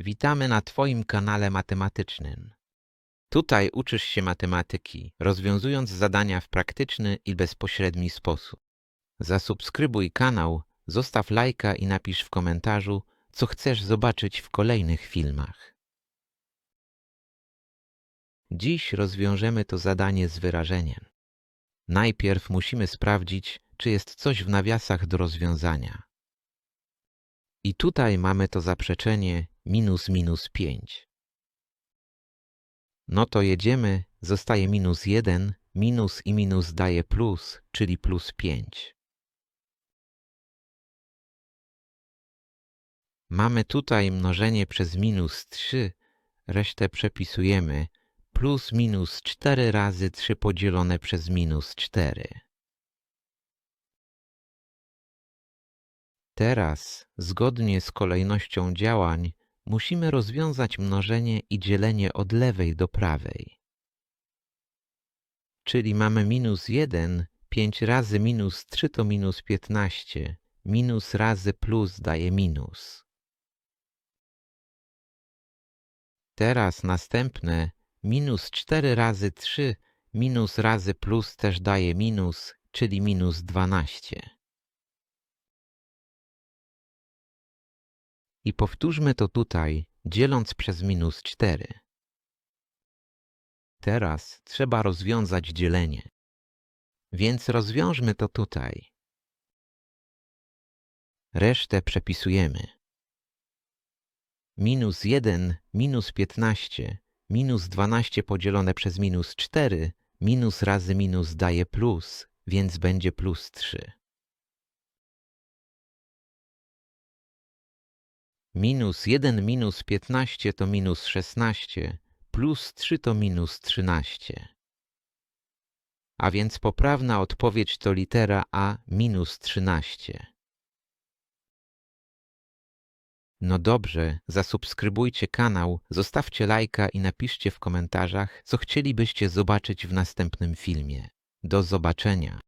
Witamy na Twoim kanale matematycznym. Tutaj uczysz się matematyki, rozwiązując zadania w praktyczny i bezpośredni sposób. Zasubskrybuj kanał, zostaw lajka i napisz w komentarzu, co chcesz zobaczyć w kolejnych filmach. Dziś rozwiążemy to zadanie z wyrażeniem. Najpierw musimy sprawdzić, czy jest coś w nawiasach do rozwiązania. I tutaj mamy to zaprzeczenie minus minus 5. No to jedziemy, zostaje minus 1, minus i minus daje plus, czyli plus 5. Mamy tutaj mnożenie przez minus 3, resztę przepisujemy, plus minus 4 razy 3 podzielone przez minus 4. Teraz, zgodnie z kolejnością działań, musimy rozwiązać mnożenie i dzielenie od lewej do prawej. Czyli mamy minus 1, 5 razy minus 3 to minus 15, minus razy plus daje minus. Teraz następne minus 4 razy 3 minus razy plus też daje minus, czyli minus 12. I powtórzmy to tutaj, dzieląc przez minus 4. Teraz trzeba rozwiązać dzielenie. Więc rozwiążmy to tutaj. Resztę przepisujemy. Minus 1, minus 15, minus 12 podzielone przez minus 4, minus razy minus daje plus, więc będzie plus 3. Minus 1 minus 15 to minus 16, plus 3 to minus 13. A więc poprawna odpowiedź to litera A minus 13. No dobrze, zasubskrybujcie kanał, zostawcie lajka i napiszcie w komentarzach, co chcielibyście zobaczyć w następnym filmie. Do zobaczenia.